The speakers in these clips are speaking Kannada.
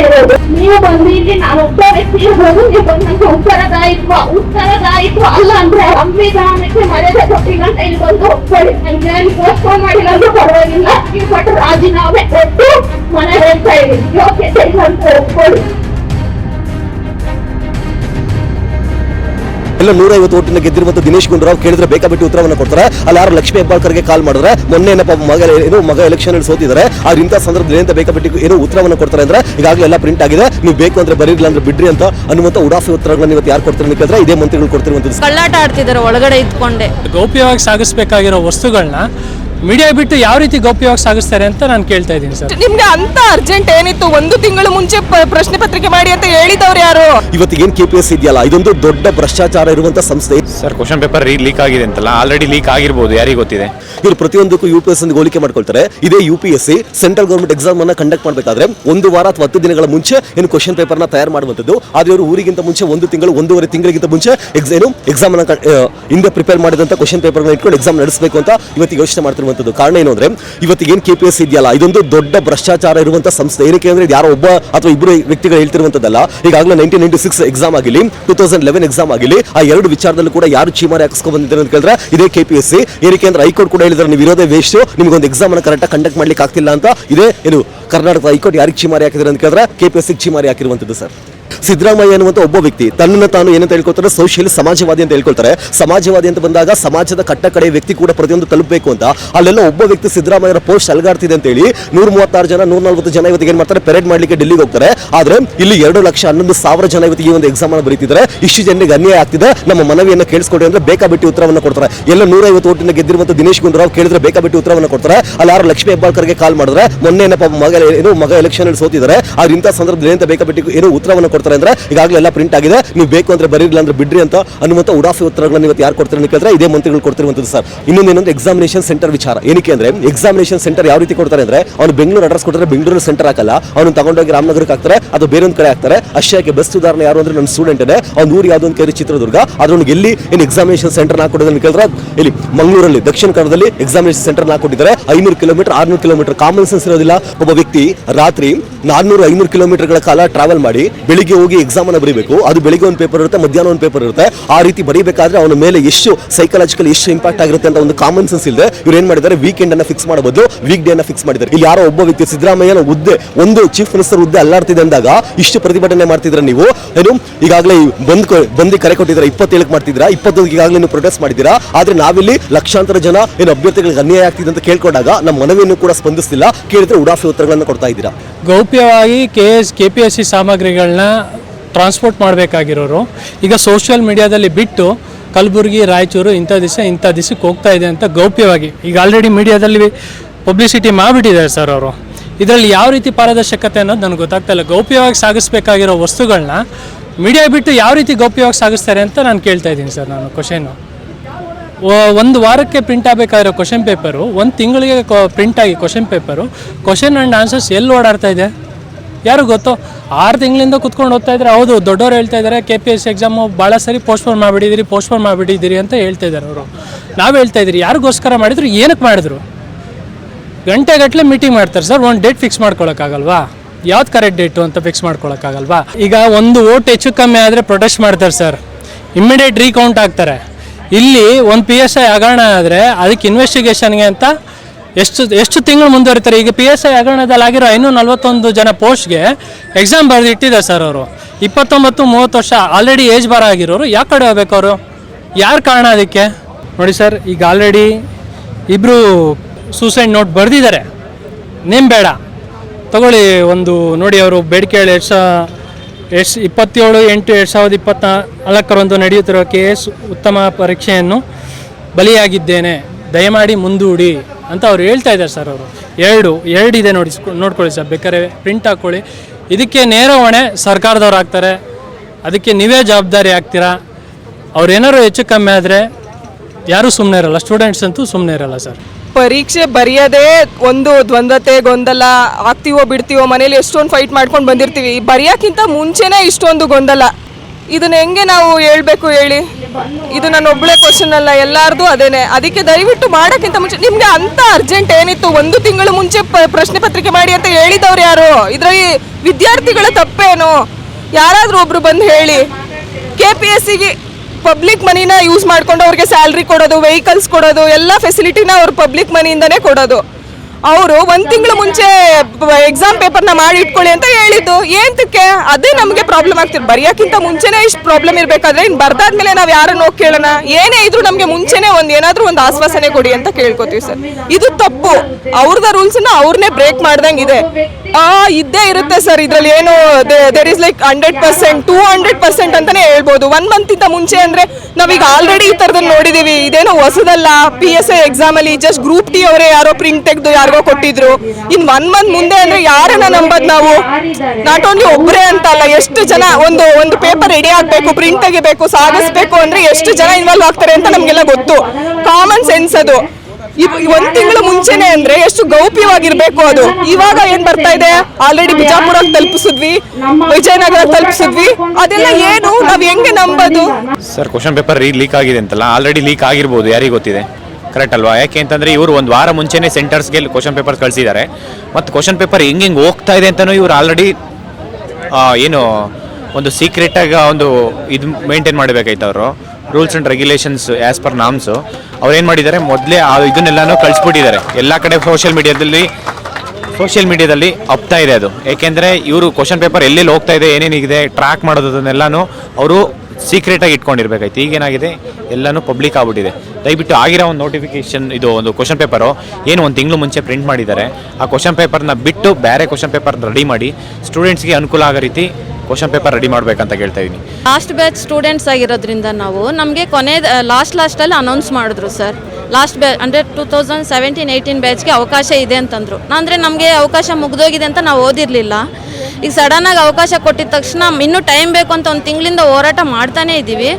ಇರೋದು ನೀವು ಬಂದು ಇಲ್ಲಿ ನಾನು ಒಬ್ಬ ವ್ಯಕ್ತಿ ಇರ್ಬೋದು ನೀವು ಬಂದು ನಂಗೆ ಉತ್ತರದಾಯಿತ್ವ ಉತ್ತರದಾಯಿತ್ವ ಅಲ್ಲ ಅಂದ್ರೆ ಸಂವಿಧಾನಕ್ಕೆ ಮರ್ಯಾದೆ ಕೊಟ್ಟಿಗಂತ ಇಲ್ಲಿ ಬಂದು ನಂಗೆ ಪೋಸ್ಟ್ಪೋನ್ ಮಾಡಿಲ್ಲ ಪರವಾಗಿಲ್ಲ. ನೀವು ಕೊಟ್ಟು ರಾಜೀನಾಮೆ ಕೊಟ್ಟು ಮನೆ ಹೇಳ್ತಾ ಇದ್ದೀನಿ ಯೋಗ್ಯತೆ ಸರಿ ಅಂತ ಎಲ್ಲ ನೂರೈವತ್ತು ಓಟಿನ ಗೆದ್ದಿರುವಂತ ದಿನೇಶ್ ಗುಂಡೂರಾವ್ ಕೇಳಿದ್ರೆ ಬೇಕಾಬಿಟ್ಟು ಉತ್ತರವನ್ನು ಕೊಡ್ತಾರೆ. ಅಲ್ಲಿ ಯಾರು ಲಕ್ಷ್ಮೀ ಹೆಬ್ಬಾಳ್ಕರ್ಗೆ ಕಾಲ್ ಮಾಡಿದ್ರೆ ಮೊನ್ನೆ ಏನಪ್ಪ ಮಗ ಏನು ಮಗ ಎಲೆಕ್ಷನ್ ಸೋತಿದ್ದಾರೆ ಆದ್ರೆ ಇಂಥ ಸಂದರ್ಭದಲ್ಲಿ ಏನಂತ ಬೇಕಾಬಿಟ್ಟು ಏನು ಉತ್ತರವನ್ನು ಕೊಡ್ತಾರೆ ಅಂದ್ರೆ ಈಗಾಗಲೇ ಎಲ್ಲ ಪ್ರಿಂಟ್ ಆಗಿದೆ. ನೀವು ಬೇಕು ಅಂದ್ರೆ ಬರೀರಿಲ್ಲ ಅಂದ್ರೆ ಬಿಡ್ರಿ ಅಂತ ಅನ್ನುವಂತ ಉಡಾಫಿ ಉತ್ತರಗಳನ್ನು ಇವತ್ತು ಯಾರು ಕೊಡ್ತಾರೆ ಅಂತ ಕೇಳಿದ್ರೆ ಇದೇ ಮಂತ್ರಿಗಳು ಕೊಡ್ತಿರುವಂತದ್ದು ಕಳ್ಳಾಟ ಆಡ್ತಿದ್ದಾರೆ ಒಳಗಡೆ ಇದ್ಕೊಂಡೆ. ಗೌಪ್ಯವಾಗಿ ಸಾಗಿಸಬೇಕಾಗಿರೋ ವಸ್ತುಗಳನ್ನ ಮೀಡಿಯಾ ಬಿಟ್ಟು ಯಾವ ರೀತಿ ಗೌಪ್ಯವಾಗಿ ಸಾಗಿಸ್ತಾರೆ ಅಂತ ನಾನು ಕೇಳ್ತಾ ಇದ್ದೀನಿ ಸರ್. ನಿಮ್ಗೆ ಅಂತ ಅರ್ಜೆಂಟ್ ಏನಿತ್ತು? ಒಂದು ತಿಂಗಳು ಮುಂಚೆ ಪ- ಪ್ರಶ್ನೆ ಪತ್ರಿಕೆ ಮಾಡಿ ಅಂತ ಹೇಳಿದವ್ರು ಯಾರು? ಇವತ್ತು ಏನ್ ಕೆಪಿಎಸ್ ಪಿ ಎಸ್ ಇದೆಯಲ್ಲ? ಇದೊಂದು ದೊಡ್ಡ ಭ್ರಷ್ಟಾಚಾರ ಇರುವಂತ ಸಂಸ್ಥೆ. Sir question paper re leak ಆಗಿದೆ ಅಂತಲ್ಲ ಆಲ್ರೆಡಿ ಲೀಕ್ ಆಗಿರ್ಬೋದು ಯಾರಿಗೆ ಗೊತ್ತಿದೆ? ಇವರು ಪ್ರತಿಯೊಂದಕ್ಕೂ ಯು ಪಿ ಎಸ್ ಹೋಲಿಕೆ ಮಾಡ್ಕೊಳ್ತಾರೆ. ಇದೇ U P S C central government exam ಅನ್ನ ಕಂಡಕ್ಟ್ ಮಾಡಬೇಕಾದ್ರೆ ಒಂದು ವಾರ ಅಥವಾ ಹತ್ತು ದಿನಗಳ ಮುಂಚೆ ಏನು ಕ್ವಶನ್ ಪೇಪರ್ನ ತಯಾರು ಮಾಡುವಂಥದ್ದು. ಆದ್ರೆ ಇವರು ಊರಿಗಿಂತ ಮುಂಚೆ ಒಂದು ತಿಂಗಳು ಒಂದೂವರೆ ತಿಂಗಳಿಗಿಂತ ಮುಂಚೆ ಎಕ್ಸ್ ಏನು ಎಕ್ಸಾಮ್ ಅನ್ನ ಕ- ಆ, ಹಿಂದೆ ಪ್ರಿಪೇರ್ ಮಾಡಿದಂತ ಕ್ವಶನ್ ಪೇಪರ್ ಇಟ್ಕೊಂಡು ಎಕ್ಸಾಮ್ ನಡೆಸಬೇಕು ಅಂತ ಇವತ್ತಿಗೆ ಯೋಚನೆ ಮಾಡ್ತಿರುವಂತದ್ದು ಕಾರಣ ಏನು ಅಂದ್ರೆ, ಇವತ್ತಿಗೆ ಏನ್ ಕೆ ಪಿ ಎಸ್ ಇದೆಯಲ್ಲ, ಇದೊಂದು ದೊಡ್ಡ ಭ್ರಷ್ಟಾಚಾರ ಇರುವಂತ ಸಂಸ್ಥೆ. ಏನಕ್ಕೆ ಅಂದ್ರೆ ಯಾರೋ ಒಬ್ಬ ಅಥವಾ ಇಬ್ಬರು ವ್ಯಕ್ತಿಗಳು ಹೇಳ್ತಿರುವಂತದ್ದಲ್ಲ, ಈಗಾಗಲೇ ನೈನ್ಟೀನ್ ನೈನ್ಟಿ ಸಿಕ್ಸ್ ಎಕ್ಸಾಮ್ ಆಗಲಿ ಟೂ ತೌಸಂಡ್ ಲೆವೆನ್ ಎಕ್ಸಾಮ್ ಆಗಲಿ, ಆ ಎರಡು ವಿಚಾರದಲ್ಲೂ ಕೂಡ ಯಾರು ಚೀಮಾರಿ ಹಾಕಿಸ್ಕೊಂಡು ಅಂತ ಕೇಳಿದ್ರೆ, ಇದೇ ಕೆ ಪಿ ಎಸ್ ಸಿ ಏನಕ್ಕೆ ಅಂದ್ರೆ ಹೈಕೋರ್ಟ್ ಕೂಡ ಹೇಳಿದ್ರೆ ನೀವು ಇರೋದೇ ವೇಸ್ಟ್ ನಿಮಗೊಂದು ಎಕ್ಸಾಮ್ ಅನ್ನು ಕರೆಕ್ಟ್ ಕಂಡಕ್ಟ್ ಮಾಡ್ಲಿಕ್ಕೆ ಆಗ್ತಿಲ್ಲ ಅಂತ ಇದೇ ಏನು ಕರ್ನಾಟಕ ಹೈಕೋರ್ಟ್ ಯಾರಿಗೆ ಚೀಮಾರಿ ಹಾಕಿದ್ರೆ ಅಂತ ಕೇಳಿದ್ರೆ ಕೆ ಪಿ ಎಸ್ ಸಿಗೆ ಚೀಮಾರಿ ಹಾಕಿರುವಂತದ್ದು ಸರ್. ಸಿದ್ದರಾಮಯ್ಯ ಅನ್ನುವಂಥ ಒಬ್ಬ ವ್ಯಕ್ತಿ, ತನ್ನನ್ನು ತಾನು ಏನಂತ ಹೇಳ್ಕೊಳ್ತಾರೆ ಸೋಷಿಯಲ್ ಸಮಾಜವಾದಿ ಅಂತ ಹೇಳ್ಕೊಳ್ತಾರೆ. ಸಮಾಜವಾದಿ ಅಂತ ಬಂದಾಗ, ಸಮಾಜದ ಕಟ್ಟ ಕಡೆ ವ್ಯಕ್ತಿ ಕೂಡ ಪ್ರತಿಯೊಂದು ತಲುಪಬೇಕು ಅಂತ. ಅಲ್ಲೆಲ್ಲ ಒಬ್ಬ ವ್ಯಕ್ತಿ ಸಿದ್ದರಾಮಯ್ಯರ ಪೋಸ್ಟ್ ಅಲ್ಗಾಡ್ತಿದೆ ಅಂತ ಹೇಳಿ ನೂರ ಮೂವತ್ತಾರು ಜನ ನೂರ ನಲ್ವತ್ತು ಜನ ಇವತ್ತಿಗೆ ಏನ್ ಮಾಡ್ತಾರೆ ಪೆರೇಡ್ ಮಾಡ್ಲಿಕ್ಕೆ ಡೆಲ್ಲಿಗೆ ಹೋಗ್ತಾರೆ. ಆದ್ರೆ ಇಲ್ಲಿ ಎರಡು ಲಕ್ಷ ಹನ್ನೊಂದು ಸಾವಿರ ಜನ ಇವತ್ತಿಗೆ ಈ ಒಂದು ಎಕ್ಸಾಮ್ ಅನ್ನು ಬರೀತಿದ್ದಾರೆ. ಇಷ್ಟು ಜನರಿಗೆ ಅನ್ಯಾಯ ಆಗ್ತಿದೆ. ನಮ್ಮ ಮನವಿಯನ್ನು ಕೇಳಿಸ್ಕೊಡಿ ಅಂದ್ರೆ ಬೇಕಾಬಿಟ್ಟು ಉತ್ತರವನ್ನು ಕೊಡ್ತಾರೆ. ಎಲ್ಲ ನೂರೈವತ್ತು ಓಟಿನ ಗೆದ್ದಿರುವಂತ ದಿನೇಶ್ ಗುಂಡೂರಾವ್ ಕೇಳಿದ್ರೆ ಬೇಕಾಬಿಟ್ಟು ಉತ್ತರವನ್ನು ಕೊಡ್ತಾರೆ. ಅಲ್ಲಿ ಯಾರು ಲಕ್ಷ್ಮೀ ಹೆಬ್ಬಾಳ್ಕರ್ಗೆ ಕಾಲ್ ಮಾಡಿದ್ರೆ, ಮೊನ್ನೆ ಏನಪ್ಪ ಮಗ ಏನು ಮಗ ಎಲೆಕ್ಷನ್ ಸೋತಿದ್ದಾರೆ. ಆದ್ರೆ ಇಂಥ ಸಂದರ್ಭದಲ್ಲಿ ಏನಂತ ಬೇಕಾಬಿಟ್ಟು ಏನು ಉತ್ತರವನ್ನು ಕೊಡ್ತಾರೆ ಅಂದ್ರೆ ಈಗಾಗಲೇ ಎಲ್ಲ ಪ್ರಿಂಟ್ ಆಗಿದೆ. ನೀವು ಬೇಕು ಅಂದ್ರೆ ಬರೀರಿಲ್ಲ ಅಂದ್ರೆ ಬಿಡ್ರಿ ಅಂತ ಅನ್ನುವಂಥ ಉಡಾಫಿ ಉತ್ತರಗಳನ್ನು ಇವತ್ತು ಯಾರು ಕೊಡ್ತಾರೆ ಕೇಳಿದ್ರೆ ಇದೇ ಮಂತ್ರಿಗಳು ಕೊಡ್ತಿರುವಂತದ್ದು ಸರ್. ಇನ್ನೊಂದು ಏನಂದ್ರೆ ಎಕ್ಸಾಮಿನೇಷನ್ ಸೆಂಟರ್ ವಿಚಾರ. ಏನಕ್ಕೆ ಅಂದ್ರೆ ಎಕ್ಸಾಮಿನೇಷನ್ ಸೆಂಟರ್ ಯಾವ ರೀತಿ ಕೊಡ್ತಾರೆ ಅಂದ್ರೆ, ಅವ್ನು ಬೆಂಗಳೂರು ಅಡ್ರೆಸ್ ಕೊಟ್ಟರೆ ಬೆಂಗಳೂರು ಸೆಂಟರ್ ಹಾಕಲ್ಲ. ಅವನು ತಗೊಂಡೋಗಿ ರಾಮನಗರಕ್ಕೆ ಹಾಕ್ತಾರೆ, ಅದು ಬೇರೆ ಒಂದು ಕಡೆ ಹಾಕ್ತಾರೆ. ಅಷ್ಟೇ ಬೆಸ್ಟ್ ಉದಾಹರಣೆ ಯಾರು ಅಂದ್ರೆ ನನ್ನ ಸ್ಟೂಡೆಂಟ್ ಇದೆ ಅವ್ನು ಊರು ಯಾವ್ದು ಒಂದು ಚಿತ್ರದುರ್ಗ. ಅವ್ನಿಗೆ ಎಲ್ಲಿ ಏನು ಎಕ್ಸಾಮಿನೇಷನ್ ಸೆಂಟರ್ ಹಾಕೊಡೋದನ್ನ ಕೇಳಿದ್ರೆ, ಇಲ್ಲಿ ಮಂಗಳೂರಲ್ಲಿ, ದಕ್ಷಿಣ ಕನ್ನಡದಲ್ಲಿ ಎಕ್ಸಾಮಿನೇಷನ್ ಸೆಂಟರ್ ಹಾಕೊಟ್ಟಿದ್ದಾರೆ ಐನೂರು ಕಿಲೋಮೀಟರ್, ಆರ್ನೂರು ಕಿಲೋಮೀಟರ್ ಕಾಮನ್ ಸೆನ್ಸ್ ಇರೋದಿಲ್ಲ. ಒಬ್ಬ ವ್ಯಕ್ತಿ ರಾತ್ರಿ ನಾನ್ನೂರು ಐನೂರು ಕಿಲೋಮೀಟರ್ಗಳ ಕಾಲ ಟ್ರಾವೆಲ್ ಮಾಡಿ ಬೆಳಿಗ್ಗೆ ಹೋಗಿ ಎಕ್ಸಾಮ್ ಅನ್ನು ಬರೀಬೇಕು. ಅದು ಬೆಳಿಗ್ಗೆ ಒಂದು ಪೇಪರ್ ಇರುತ್ತೆ, ಮಧ್ಯಾಹ್ನ ಒಂದು ಪೇಪರ್ ಇರುತ್ತೆ. ಆ ರೀತಿ ಬರೀಬೇಕಾದ್ರೆ ಅವನ ಮೇಲೆ ಎಷ್ಟು ಸೈಕಲಾಜಿಕಲ್ ಎಷ್ಟು ಇಂಪ್ಯಾಕ್ಟ್ ಆಗಿರುತ್ತೆ ಅಂತ ಒಂದು ಕಾಮನ್ ಸೆನ್ಸ್ ಇಲ್ಲದೆ ಇವ್ರು ಏನ್ ಮಾಡಿದ್ದಾರೆ ವೀಕೆಂಡ್ ಅನ್ನ ಫಿಕ್ಸ್ ಮಾಡಬಹುದು ವೀಕ್ ಡೇ ಅನ್ನ ಫಿಕ್ಸ್ ಮಾಡಿದ್ದಾರೆ. ಇಲ್ಲಿ ಯಾರೋ ಒಬ್ಬ ವ್ಯಕ್ತಿ ಸಿದ್ದರಾಮಯ್ಯನ ಹುದ್ದೆ, ಒಂದು ಚೀಫ್ ಮಿನಿಸ್ಟರ್ ಹುದ್ದೆ ಅಲ್ಲಾಡ್ತಿದೆ ಅಂದಾಗ ಇಷ್ಟು ಪ್ರತಿಭಟನೆ ಮಾಡ್ತಿದ್ರೆ ನೀವು? ಏನು? ಈಗಾಗಲೇ ಬಂದ್ ಬಂದು ಕರೆ ಕೊಟ್ಟಿದ್ದೀರಾ, ಇಪ್ಪತ್ತೇಳಕ್ಕೆ ಮಾಡ್ತಿದ್ದೀರಾ ಇಪ್ಪತ್ತೊಂದು ಈಗಾಗಲೇ ನೀವು ಪ್ರೊಟೆಸ್ಟ್ ಮಾಡಿದ್ದೀರಾ? ಆದ್ರೆ ನಾವಿಲ್ಲಿ ಲಕ್ಷಾಂತರ ಜನ ಏನು ಅಭ್ಯರ್ಥಿಗಳಿಗೆ ಅನ್ಯಾಯ ಆಗ್ತಿದೆ ಅಂತ ಕೇಳ್ಕೊಂಡಾಗ ನಮ್ಮ ಮನವಿಯನ್ನು ಕೂಡ ಸ್ಪಂದಿಸಿಲ್ಲ ಕೇಳಿದ್ರೆ ಉಡಾಫಿ ಉತ್ತರಗಳನ್ನು ಕೊಡ್ತಾ ಇದ್ದೀರಾ? ಗೌಪ್ಯವಾಗಿ K S, K P S C ಸಾಮಗ್ರಿಗಳನ್ನ transport ಮಾಡಬೇಕಾಗಿರೋರು. ಈಗ ಸೋಷಿಯಲ್ ಮೀಡಿಯಾದಲ್ಲಿ ಬಿಟ್ಟು ಕಲಬುರಗಿ, ರಾಯಚೂರು ಇಂಥ ದಿವಸ ಇಂಥ ದಿವಸಕ್ಕೆ ಹೋಗ್ತಾ ಇದೆ ಅಂತ ಗೌಪ್ಯವಾಗಿ. ಈಗ ಆಲ್ರೆಡಿ ಮೀಡಿಯಾದಲ್ಲಿ ಪಬ್ಲಿಸಿಟಿ ಮಾಡಿಬಿಟ್ಟಿದ್ದಾರೆ ಸರ್ ಅವರು. ಇದರಲ್ಲಿ ಯಾವ ರೀತಿ ಪಾರದರ್ಶಕತೆ ಅನ್ನೋದು ನನಗೆ ಗೊತ್ತಾಗ್ತಾ ಇಲ್ಲ. ಗೌಪ್ಯವಾಗಿ ಸಾಗಿಸ್ಬೇಕಾಗಿರೋ ವಸ್ತುಗಳನ್ನ ಮೀಡಿಯಾ ಬಿಟ್ಟು ಯಾವ ರೀತಿ ಗೌಪ್ಯವಾಗಿ ಸಾಗಿಸ್ತಾರೆ ಅಂತ ನಾನು ಕೇಳ್ತಾ ಇದ್ದೀನಿ ಸರ್ ನಾನು ಕ್ವಶನ್ನು ಒಂದು ವಾರಕ್ಕೆ ಪ್ರಿಂಟ್ ಆಗಬೇಕಾಗಿರೋ ಕ್ವಶನ್ ಪೇಪರು ಒಂದು ತಿಂಗಳಿಗೆ ಪ್ರಿಂಟ್ ಆಗಿ question paper question and answers ಎಲ್ಲಿ ಓಡಾಡ್ತಾ ಇದೆ? ಯಾರು ಗೊತ್ತು, ಆರು ತಿಂಗಳಿಂದ ಕುತ್ಕೊಂಡು ಹೋಗ್ತಾ ಇದ್ದಾರೆ. ಹೌದು, ದೊಡ್ಡವರು ಹೇಳ್ತಾ ಇದ್ದಾರೆ K P S C exam ಭಾಳ ಸರಿ ಪೋಸ್ಟ್ಪೋನ್ ಮಾಡಿಬಿಟ್ಟಿದ್ದೀರಿ ಪೋಸ್ಟ್ಪೋನ್ ಮಾಡಿಬಿಟ್ಟಿದ್ದೀರಿ ಅಂತ ಹೇಳ್ತಾ ಇದ್ದಾರೆ ಅವರು. ನಾವು ಹೇಳ್ತಾ ಇದ್ದೀರಿ, ಯಾರಿಗೋಸ್ಕರ ಮಾಡಿದ್ರು ಏನಕ್ಕೆ ಮಾಡಿದ್ರು? ಗಂಟೆಗಟ್ಟಲೆ ಮೀಟಿಂಗ್ ಮಾಡ್ತಾರೆ ಸರ್, ಒಂದು ಡೇಟ್ ಫಿಕ್ಸ್ ಮಾಡ್ಕೊಳಕ್ಕಾಗಲ್ವಾ? ಯಾವ್ದು ಕರೆಕ್ಟ್ ಡೇಟು ಅಂತ ಫಿಕ್ಸ್ ಮಾಡ್ಕೊಳಕ್ಕಾಗಲ್ವಾ? ಈಗ ಒಂದು ಓಟ್ ಹೆಚ್ಚು ಕಮ್ಮಿ ಆದರೆ ಪ್ರೊಟೆಸ್ಟ್ ಮಾಡ್ತಾರೆ ಸರ್. ಇಮ್ಮಿಡಿಯೇಟ್ ರೀಕೌಂಟ್ ಆಗ್ತಾರೆ. ಇಲ್ಲಿ ಒಂದು ಪಿ ಎಸ್ ಐ ಹಗರಣ ಆದರೆ, ಅದಕ್ಕೆ ಇನ್ವೆಸ್ಟಿಗೇಷನ್ಗೆ ಅಂತ ಎಷ್ಟು ಎಷ್ಟು ತಿಂಗಳು ಮುಂದುವರಿತಾರೆ? ಈಗ ಪಿ ಎಸ್ ಐ ಹಗರಣದಲ್ಲಿ ಆಗಿರೋ ಐನೂರ ನಲ್ವತ್ತೊಂದು ಜನ ಪೋಸ್ಟ್ಗೆ ಎಕ್ಸಾಮ್ ಬರೆದು ಇಟ್ಟಿದ್ದಾರೆ ಸರ್ ಅವರು. ಇಪ್ಪತ್ತೊಂಬತ್ತು, ಮೂವತ್ತು ವರ್ಷ ಆಲ್ರೆಡಿ ಏಜ್ ಬಾರ ಆಗಿರೋರು, ಯಾಕೆ ಕಡೆ ಹೋಗ್ಬೇಕು ಅವರು? ಯಾರು ಕಾರಣ ಅದಕ್ಕೆ? ನೋಡಿ ಸರ್ ಈಗ ಆಲ್ರೆಡಿ ಇಬ್ಬರು ಸೂಸೈಡ್ ನೋಟ್ ಬರೆದಿದ್ದಾರೆ. ನೇಮ್ ಬೇಡ. ತಗೊಳ್ಳಿ ಒಂದು ನೋಡಿ ಅವರು ಬೇಡಿಕೆ ಹೇಳಿ, ಎರಡು ಸಾವಿರ ಎಷ್ಟು ಇಪ್ಪತ್ತೇಳು, ಎಂಟು, ಎರಡು ಸಾವಿರದ ಇಪ್ಪತ್ತ ನಾಲ್ಕರಂದು ನಡೆಯುತ್ತಿರುವ ಕೆ ಎಸ್ ಉತ್ತಮ ಪರೀಕ್ಷೆಯನ್ನು ಬಲಿಯಾಗಿದ್ದೇನೆ. ದಯಮಾಡಿ ಮುಂದೂಡಿ ಅಂತ ಅವ್ರು ಹೇಳ್ತಾ ಇದ್ದಾರೆ ಸರ್ ಅವರು. ಎರಡು ಎರಡು ಇದೆ ನೋಡಿ ನೋಡ್ಕೊಳ್ಳಿ ಸರ್, ಬೇಕಾದ್ರೆ ಪ್ರಿಂಟ್ ಹಾಕ್ಕೊಳ್ಳಿ ಇದಕ್ಕೆ ನೇರ ಹೊಣೆ ಸರ್ಕಾರದವ್ರು ಆಗ್ತಾರೆ. ಅದಕ್ಕೆ ನೀವೇ ಜವಾಬ್ದಾರಿ ಆಗ್ತೀರಾ? ಅವ್ರು ಏನಾದ್ರು ಹೆಚ್ಚು ಕಮ್ಮಿ ಆದರೆ ಯಾರೂ ಸುಮ್ಮನೆ ಇರಲ್ಲ ಸ್ಟೂಡೆಂಟ್ಸ್ ಅಂತೂ ಸುಮ್ಮನೆ ಇರಲ್ಲ ಸರ್. ಪರೀಕ್ಷೆ ಬರೆಯೋದೇ ಒಂದು ದ್ವಂದ್ವತೆ, ಗೊಂದಲ, ಆಗ್ತೀವೋ ಬಿಡ್ತೀವೋ ಮನೇಲಿ ಎಷ್ಟೊಂದು ಫೈಟ್ ಮಾಡ್ಕೊಂಡು ಬಂದಿರ್ತೀವಿ. ಬರೆಯೋಕ್ಕಿಂತ ಮುಂಚೆನೇ ಇಷ್ಟೊಂದು ಗೊಂದಲ. ಇದನ್ನ ಹೆಂಗೆ ನಾವು ಹೇಳ್ಬೇಕು ಹೇಳಿ? ಇದು ನಾನು ಒಬ್ಬಳೆ ಕ್ವಶನ್ ಅಲ್ಲ, ಎಲ್ಲಾರ್ದು ಅದೇನೆ. ಅದಕ್ಕೆ ದಯವಿಟ್ಟು ಮಾಡೋಕ್ಕಿಂತ ಮುಂಚೆ, ನಿಮ್ಗೆ ಅಂತ ಅರ್ಜೆಂಟ್ ಏನಿತ್ತು? ಒಂದು ತಿಂಗಳು ಮುಂಚೆ ಪ್ರಶ್ನೆ ಪತ್ರಿಕೆ ಮಾಡಿ ಅಂತ ಹೇಳಿದವ್ರು ಯಾರು? ಇದ್ರಲ್ಲಿ ವಿದ್ಯಾರ್ಥಿಗಳ ತಪ್ಪೇನು? ಯಾರಾದ್ರೂ ಒಬ್ರು ಬಂದು ಹೇಳಿ. ಕೆ ಪಿ ಎಸ್ ಸಿಗೆ ಪಬ್ಲಿಕ್ ಮನಿನ ಯೂಸ್ ಮಾಡ್ಕೊಂಡು ಅವ್ರಿಗೆ ಸ್ಯಾಲ್ರಿ ಕೊಡೋದು ವೆಹಿಕಲ್ಸ್ ಕೊಡೋದು, ಎಲ್ಲ ಫೆಸಿಲಿಟಿನ ಅವ್ರು ಪಬ್ಲಿಕ್ ಮನಿಯಿಂದನೇ ಕೊಡೋದು. ಅವರು ಒಂದ್ ತಿಂಗಳು ಮುಂಚೆ ಎಕ್ಸಾಮ್ ಪೇಪರ್ನ ಮಾಡಿ ಇಟ್ಕೊಳ್ಳಿ ಅಂತ ಹೇಳಿದ್ದು. ಏಂತಕ್ಕೆ ಅದೇ ನಮಗೆ ಪ್ರಾಬ್ಲಮ್ ಆಗ್ತಿದೆ. ಬರೆಯೋಕ್ಕಿಂತ ಮುಂಚೆನೇ ಇಷ್ಟು ಪ್ರಾಬ್ಲಮ್ ಇರಬೇಕಾದ್ರೆ ಇನ್ ಬರ್ದಾದ್ಮೇಲೆ ನಾವು ಯಾರನ್ನು ಹೋಗಿ ಕೇಳೋಣ? ಏನೇ ಇದ್ರು ನಮ್ಗೆ ಮುಂಚೆನೆ ಒಂದು ಏನಾದ್ರೂ ಒಂದು ಆಶ್ವಾಸನೆ ಕೊಡಿ ಅಂತ ಕೇಳ್ಕೊತೀವಿ ಸರ್. ಇದು ತಪ್ಪು. ಅವ್ರದ ರೂಲ್ಸ್ನ ಅವ್ರನ್ನೇ ಬ್ರೇಕ್ ಮಾಡ್ದಂಗೆ ಇದೆ ಇದ್ದೇ ಇರುತ್ತೆ ಸರ್, ಇದ್ರಲ್ಲಿ ಏನು there is like hundred percent to hundred percent ಅಂತಾನೆ ಹೇಳ್ಬೋದು. ಒನ್ ಮಂತ್ ಇಂತ ಮುಂಚೆ ಅಂದ್ರೆ ನಾವೀಗ ಆಲ್ರೆಡಿ ಈ ತರದಲ್ಲಿ ನೋಡಿದೀವಿ. ಇದೇನು ಹೊಸದಲ್ಲ. ಪಿ ಎಸ್ ಐ ಎಕ್ಸಾಮ್ ಅಲ್ಲಿ ಜಸ್ಟ್ ಗ್ರೂಪ್ ಟಿ ಅವರೇ ಯಾರೋ ಪ್ರಿಂಟ್ ತೆಗೆದು ಯಾರಿಗೋ ಕೊಟ್ಟಿದ್ರು. ಇನ್ ಒನ್ ಮಂತ್ ಮುಂದೆ ಅಂದ್ರೆ ಯಾರನ್ನ ನಂಬದ್ ನಾವು? ನಾಟ್ ಓನ್ಲಿ ಒಬ್ಬರೇ ಅಂತ ಅಲ್ಲ, ಎಷ್ಟು ಜನ ಒಂದು ಒಂದು ಪೇಪರ್ ರೆಡಿ ಆಗ್ಬೇಕು ಪ್ರಿಂಟ್ ತೆಗಿಬೇಕು ಸಾಗಿಸ್ಬೇಕು ಅಂದ್ರೆ ಎಷ್ಟು ಜನ ಇನ್ವಾಲ್ವ್ ಆಗ್ತಾರೆ ಅಂತ ನಮ್ಗೆಲ್ಲ ಗೊತ್ತು. ಕಾಮನ್ ಸೆನ್ಸ್ ಅದು. ಒಂದ್ ತಿಂಗಳ ಮುಂಚೆನೆ ಅಂದ್ರೆ ಎಷ್ಟು ಗೌಪ್ಯವಾಗಿರ್ಬೇಕು ಅದು. ಇವಾಗ ಏನ್ ಬರ್ತಾ ಇದೆ? ಆಲ್ರೆಡಿ ಬಿಜಾಪುರ ತಲುಪಿಸಿದ್ವಿ, ವಿಜಯನಗರ ತಲುಪಿಸಿದ್ವಿ. ಅದೆಲ್ಲ ಏನು? ನಾವ್ ಹೆಂಗೆ ನಂಬೋದು? ಸರ್ ಕ್ವಶನ್ ಪೇಪರ್ ಲೀಕ್ ಆಗಿದೆ ಅಂತಲ್ಲ ಆಲ್ರೆಡಿ ಲೀಕ್ ಆಗಿರ್ಬೋದು, ಯಾರಿಗೆ ಗೊತ್ತಿದೆ? ಕರೆಕ್ಟ್ ಅಲ್ವಾ? ಯಾಕೆ ಅಂತಂದ್ರೆ ಇವರು ಒಂದು ವಾರ ಮುಂಚೆನೇ ಸೆಂಟರ್ಸ್ಗೆ ಕ್ವಶನ್ ಪೇಪರ್ ಕಳಿಸಿದ್ದಾರೆ. ಮತ್ತು ಕ್ವಶನ್ ಪೇಪರ್ ಹೆಂಗೆ ಹೆಂಗೆ ಹೋಗ್ತಾ ಇದೆ ಅಂತಲೂ ಇವ್ರು ಆಲ್ರೆಡಿ ಏನು, ಒಂದು ಸೀಕ್ರೆಟಾಗಿ ಒಂದು ಇದು ಮೇಂಟೈನ್ ಮಾಡಬೇಕಾಯ್ತು ಅವರು rules and regulations as per norms ಅವ್ರು ಏನು ಮಾಡಿದ್ದಾರೆ? ಮೊದಲೇ ಆ ಇದನ್ನೆಲ್ಲನೂ ಕಳಿಸ್ಬಿಟ್ಟಿದ್ದಾರೆ. ಎಲ್ಲ ಕಡೆ ಸೋಷಿಯಲ್ ಮೀಡಿಯಾದಲ್ಲಿ ಸೋಷಿಯಲ್ ಮೀಡಿಯಾದಲ್ಲಿ ಅಪ್ತಾ ಇದೆ ಅದು. ಏಕೆಂದರೆ ಇವರು ಕ್ವಶನ್ ಪೇಪರ್ ಎಲ್ಲೆಲ್ಲಿ ಹೋಗ್ತಾ ಇದೆ, ಏನೇನಿದೆ ಟ್ರ್ಯಾಕ್ ಮಾಡೋದನ್ನೆಲ್ಲನೂ ಅವರು ಸೀಕ್ರೆಟಾಗಿ ಇಟ್ಕೊಂಡಿರ್ಬೇಕಾಯ್ತು. ಈಗೇನಾಗಿದೆ? ಎಲ್ಲನೂ ಪಬ್ಲಿಕ್ ಆಗ್ಬಿಟ್ಟಿದೆ. ದಯವಿಟ್ಟು ಆಗಿರೋ ಒಂದು ನೋಟಿಫಿಕೇಷನ್ ಇದು ಒಂದು ಕ್ವಶನ್ ಪೇಪರು ಏನು ಒಂದು ತಿಂಗಳು ಮುಂಚೆ ಪ್ರಿಂಟ್ ಮಾಡಿದ್ದಾರೆ. ಆ ಕ್ವಶನ್ ಪೇಪರ್ನ ಬಿಟ್ಟು ಬೇರೆ ಕ್ವಶನ್ ಪೇಪರ್ ರೆಡಿ ಮಾಡಿ ಸ್ಟೂಡೆಂಟ್ಸ್ಗೆ ಅನುಕೂಲ ಆಗೋ ರೀತಿ ಕ್ವಶನ್ ಪೇಪರ್ ರೆಡಿ ಮಾಡಬೇಕಂತ ಕೇಳ್ತಾ ಇದ್ದೀನಿ ಲಾಸ್ಟ್ ಬ್ಯಾಚ್ ಸ್ಟೂಡೆಂಟ್ಸ್ ಆಗಿರೋದ್ರಿಂದ ನಾವು ನಮಗೆ ಕೊನೆ ಲಾಸ್ಟ್ ಲಾಸ್ಟಲ್ಲಿ ಅನೌನ್ಸ್ ಮಾಡಿದ್ರು ಸರ್ ಲಾಸ್ಟ್ ಬ್ಯಾಚ್ ಅಂದರೆ ಟೂ ತೌಸಂಡ್ ಸೆವೆಂಟೀನ್, ಏಯ್ಟೀನ್ ಬ್ಯಾಚ್ಗೆ ಅವಕಾಶ ಇದೆ ಅಂತಂದ್ರು. ಅಂದರೆ ನಮಗೆ ಅವಕಾಶ ಮುಗ್ದೋಗಿದೆ ಅಂತ ನಾವು ಓದಿರಲಿಲ್ಲ. ಈಗ ಆಗಿ ಅವಕಾಶ ಕೊಟ್ಟಿದ ತಕ್ಷಣ ಇನ್ನೂ ಟೈಮ್ ಬೇಕು ಅಂತ ಒಂದು ತಿಂಗಳಿಂದ ಹೋರಾಟ ಮಾಡ್ತಾನೆ ಇದ್ದೀವಿ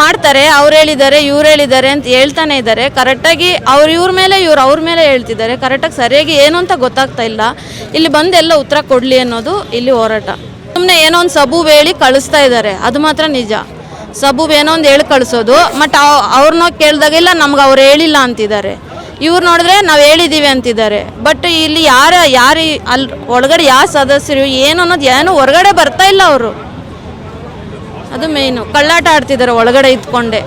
ಮಾಡ್ತಾರೆ, ಅವ್ರು ಹೇಳಿದ್ದಾರೆ, ಇವ್ರು ಹೇಳಿದ್ದಾರೆ ಅಂತ ಹೇಳ್ತಾನೆ ಇದ್ದಾರೆ. ಕರೆಕ್ಟಾಗಿ ಅವ್ರು ಇವ್ರ ಮೇಲೆ, ಇವ್ರು ಅವ್ರ ಮೇಲೆ ಹೇಳ್ತಿದ್ದಾರೆ. ಕರೆಕ್ಟಾಗಿ ಸರಿಯಾಗಿ ಏನು ಅಂತ ಗೊತ್ತಾಗ್ತಾ ಇಲ್ಲ. ಇಲ್ಲಿ ಬಂದು ಎಲ್ಲ ಉತ್ತರ ಕೊಡಲಿ ಅನ್ನೋದು ಇಲ್ಲಿ ಹೋರಾಟ. ಸುಮ್ಮನೆ ಏನೋ ಒಂದು ಸಬೂಬ್ ಹೇಳಿ ಕಳಿಸ್ತಾ ಇದ್ದಾರೆ ಅದು ಮಾತ್ರ ನಿಜ. ಸಬೂಬ್ ಏನೋ ಒಂದು ಹೇಳಿ ಕಳಿಸೋದು ಬಟ್ ಅವ್ರನ್ನ ಕೇಳಿದಾಗೆಲ್ಲ ನಮ್ಗೆ ಅವ್ರು ಹೇಳಿಲ್ಲ ಅಂತಿದ್ದಾರೆ. ಇವ್ರು ನೋಡಿದ್ರೆ ನಾವು ಹೇಳಿದ್ದೀವಿ ಅಂತಿದ್ದಾರೆ. ಬಟ್ ಇಲ್ಲಿ ಯಾರ, ಯಾರು ಅಲ್ಲಿ ಒಳಗಡೆ ಯಾವ ಸದಸ್ಯರು ಏನು ಅನ್ನೋದು ಏನು ಹೊರಗಡೆ ಬರ್ತಾ ಇಲ್ಲ ಅವರು. ಅದು ಮೇಯ್ನು ಕಳ್ಳಾಟ ಆಡ್ತಿದ್ದಾರೆ ಒಳಗಡೆ ಇದ್ಕೊಂಡೆ.